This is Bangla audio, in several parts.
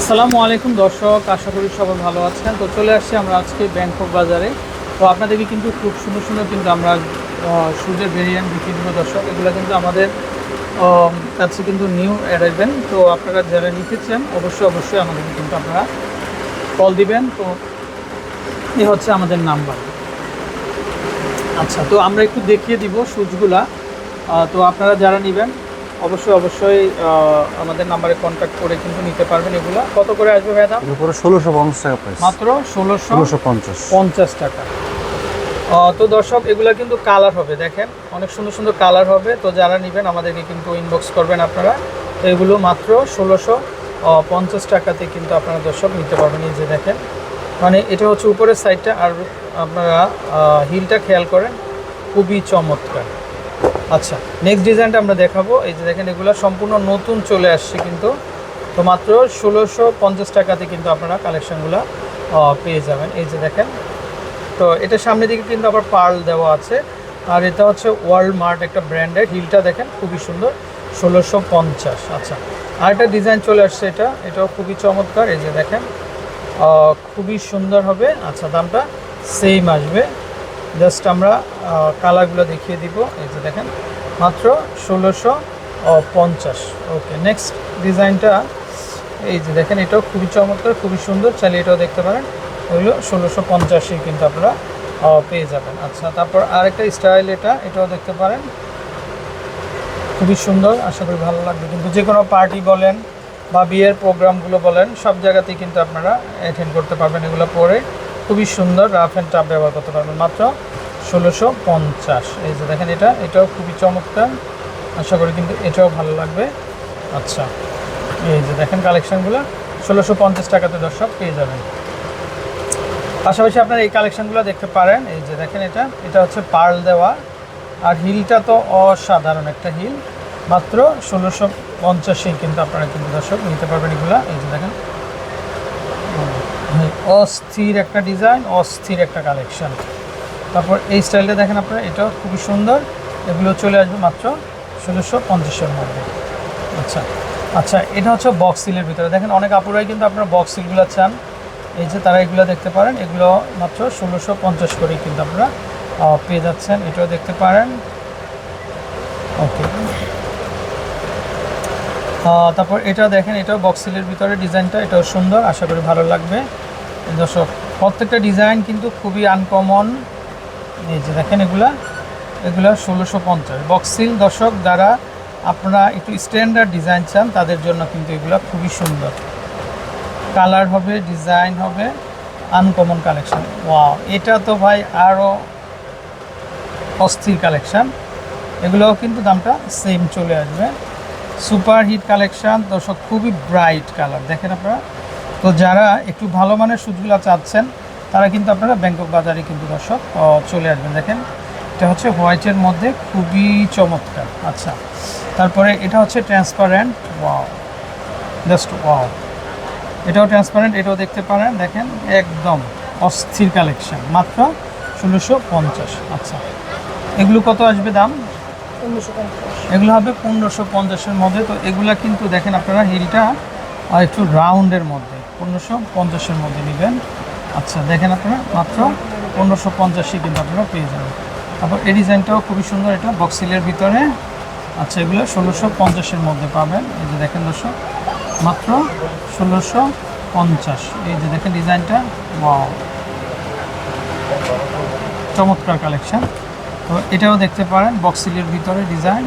আসসালামু আলাইকুম দর্শক, আশা করি সবাই ভালো আছেন। তো চলে আসছি আমরা আজকে ব্যাংকক বাজারে। তো আপনাদেরকে কিন্তু খুব সুন্দর সুন্দর কিন্তু আমরা সুজের ভেরিয়েন্ট বিক্রি দেবো দর্শক। এগুলো কিন্তু আমাদের কাছে কিন্তু নিউ অ্যারাইভেন তো আপনারা যারা চান, অবশ্যই অবশ্যই আমাদেরকে কিন্তু আপনারা কল দিবেন। তো এ হচ্ছে আমাদের নাম্বার। আচ্ছা তো আমরা একটু দেখিয়ে দিব সুজগুলা তো আপনারা যারা নেবেন অবশ্যই অবশ্যই আমাদের নাম্বারে কন্ট্যাক্ট করে কিন্তু নিতে পারবেন এগুলো। কত করে আসবে ভাই দাম? উপরে ষোলোশো পঞ্চাশ টাকা প্রাইস মাত্র ষোলোশো ষোলোশো পঞ্চাশ। পঞ্চাশ টাকা। তো দর্শক এগুলা কিন্তু কালার হবে দেখেন। অনেক সুন্দর সুন্দর কালার হবে। তো যারা নেবেন আমাদেরকে কিন্তু ইনবক্স করবেন আপনারা। তো এগুলো মাত্র ষোলোশো পঞ্চাশ টাকাতে কিন্তু আপনারা দর্শক নিতে পারবেন। এই যে দেখেন মানে এটা হচ্ছে উপরের সাইডটা আর আপনারা হিলটা খেয়াল করেন খুবই চমৎকার। আচ্ছা নেক্সট ডিজাইনটা আমরা দেখাবো। এই যে দেখেন, এগুলো সম্পূর্ণ নতুন চলে আসছে কিন্তু। তো মাত্র ষোলোশো পঞ্চাশ টাকাতে কিন্তু আপনারা কালেকশনগুলো পেয়ে যাবেন। এই যে দেখেন, তো এটা সামনের দিকে কিন্তু আবার পার্ল দেওয়া আছে। আর এটা হচ্ছে ওয়ার্ল্ড মার্ট একটা ব্র্যান্ডের হিলটা দেখেন, খুবই সুন্দর, ষোলোশো পঞ্চাশ। আচ্ছা আর একটা ডিজাইন চলে আসছে এটা, এটাও খুবই চমৎকার। এই যে দেখেন খুবই সুন্দর হবে। আচ্ছা দামটা সেম আসবে। জাস্ট আমরা কালারগুলো দেখিয়ে দিব। এই যে দেখেন, মাত্র ষোলোশো পঞ্চাশ। ওকে নেক্সট ডিজাইনটা এই যে দেখেন, এটাও খুবই চমৎকার, খুবই সুন্দর। চাইলে এটাও দেখতে পারেন। ওইগুলো ষোলোশো পঞ্চাশে কিন্তু আপনারা পেয়ে যাবেন। আচ্ছা তারপর আরেকটা স্টাইল এটা, এটাও দেখতে পারেন। খুবই সুন্দর, আশা করি ভালো লাগবে। কিন্তু যে কোনো পার্টি বলেন বা বিয়ের প্রোগ্রামগুলো বলেন, সব জায়গাতেই কিন্তু আপনারা অ্যাটেন্ড করতে পারবেন এগুলো পরে। খুবই সুন্দর রাফ অ্যান্ড টাফ ব্যবহার করতে পারবেন মাত্র ষোলোশো পঞ্চাশ। এই যে দেখেন এটা, এটাও খুবই চমৎকার। আশা করি কিন্তু এটাও ভালো লাগবে। আচ্ছা এই যে দেখেন কালেকশানগুলো, ষোলোশো পঞ্চাশ টাকাতে দর্শক পেয়ে যাবেন। পাশাপাশি আপনারা এই কালেকশানগুলো দেখতে পারেন। এই যে দেখেন এটা এটা হচ্ছে পার্ল দেওয়া। আর হিলটা তো অসাধারণ একটা হিল। মাত্র ষোলোশো পঞ্চাশে কিন্তু আপনারা কিন্তু দর্শক নিতে পারবেন এগুলো। এই যে দেখেন অস্থির একটা ডিজাইন, অস্থির একটা কালেকশন। তারপর এই স্টাইলটা দেখেন আপনারা, এটাও খুবই সুন্দর। এগুলো চলে আসবে মাত্র ষোলোশো পঞ্চাশের মধ্যে। আচ্ছা আচ্ছা এটা হচ্ছে বক্স সিলের ভিতরে। দেখেন অনেক আপুরাই কিন্তু আপনারা বক্স সিলগুলো চান। এই যে তারা এগুলো দেখতে পারেন, এগুলো মাত্র ষোলোশো পঞ্চাশ করেই কিন্তু আপনারা পেয়ে যাচ্ছেন। এটাও দেখতে পারেন। ওকে। তারপর এটা দেখেন, এটাও বক্স সিলের ভিতরে ডিজাইনটা, এটাও সুন্দর। আশা করি ভালো লাগবে। দর্শক, প্রত্যেকটা ডিজাইন কিন্তু খুবই আনকমন এই যে দেখেন এগুলা, এগুলো ষোলোশো পঞ্চাশ। বক্সিল দর্শক, যারা আপনারা একটু স্ট্যান্ডার্ড ডিজাইন চান, তাদের জন্য কিন্তু এগুলো খুবই সুন্দর। কালার হবে ডিজাইন হবে আনকমন কালেকশান ওয়াও এটা তো ভাই আরও অস্থির কালেকশান এগুলোও কিন্তু দামটা সেম চলে আসবে। সুপার হিট কালেকশন দর্শক, খুবই ব্রাইট কালার দেখেন আপনারা তো যারা একটু ভালো মানের সুদগুলো চাচ্ছেন তারা কিন্তু আপনারা ব্যাংকক বাজারে কিন্তু দর্শক চলে আসবেন। দেখেন এটা হচ্ছে হোয়াইটের মধ্যে খুবই চমৎকার। আচ্ছা তারপরে এটা হচ্ছে ট্রান্সপারেন্ট ওয়াও জাস্ট ওয়াও। এটাও ট্রান্সপারেন্ট এটাও দেখতে পারেন দেখেন একদম অস্থির কালেকশন মাত্র ষোলোশো পঞ্চাশ। আচ্ছা এগুলো কত আসবে দাম? এগুলো হবে পনেরোশো পঞ্চাশের মধ্যে। তো এগুলা কিন্তু দেখেন আপনারা হিলটা আহ, একটু রাউন্ডের মধ্যে পনেরোশো পঞ্চাশের মধ্যে নেবেন। আচ্ছা দেখেন আপনারা মাত্র পনেরোশো পঞ্চাশে কিন্তু আপনারা পেয়ে যাবেন। তারপর এই ডিজাইনটাও খুবই সুন্দর এটা বক্সিলের ভিতরে। আচ্ছা এগুলো ষোলোশো পঞ্চাশের মধ্যে পাবেন। এই যে দেখেন দর্শক মাত্র ষোলোশো পঞ্চাশ। এই যে দেখেন ডিজাইনটা ওয়াও। চমৎকার কালেকশান। তো এটাও দেখতে পারেন বক্সিলের ভিতরে ডিজাইন।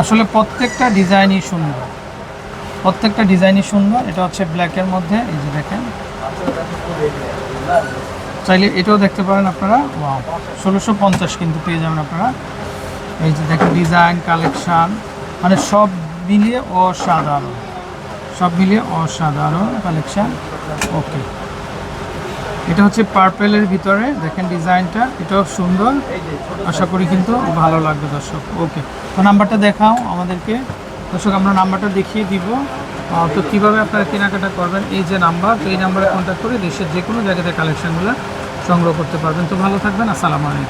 আসলে প্রত্যেকটা ডিজাইনই সুন্দর। প্রত্যেকটা ডিজাইনই সুন্দর, এটা হচ্ছে ব্ল্যাকের মধ্যে, এই যে দেখেন। চাইলে এটাও দেখতে পারেন আপনারা। ওয়াও ষোলোশো পঞ্চাশ কিন্তু পেয়ে যাবেন আপনারা। এই যে দেখেন ডিজাইন কালেকশান মানে সব মিলিয়ে অসাধারণ। সব মিলিয়ে অসাধারণ কালেকশান ওকে এটা হচ্ছে পার্পেলের ভিতরে, দেখেন ডিজাইনটা, এটাও সুন্দর। আশা করি কিন্তু ভালো লাগবে দর্শক। ওকে তো নাম্বারটা দেখাও আমাদেরকে। দর্শক, আমরা নাম্বারটা দেখিয়ে দিব। তো কীভাবে আপনারা কেনাকাটা করবেন, এই যে নাম্বার, তো এই নাম্বারে কন্ট্যাক্ট করে দেশের যে কোনো জায়গাতে কালেকশানগুলো সংগ্রহ করতে পারবেন। তো ভালো থাকবেন, আসসালামু আলাইকুম।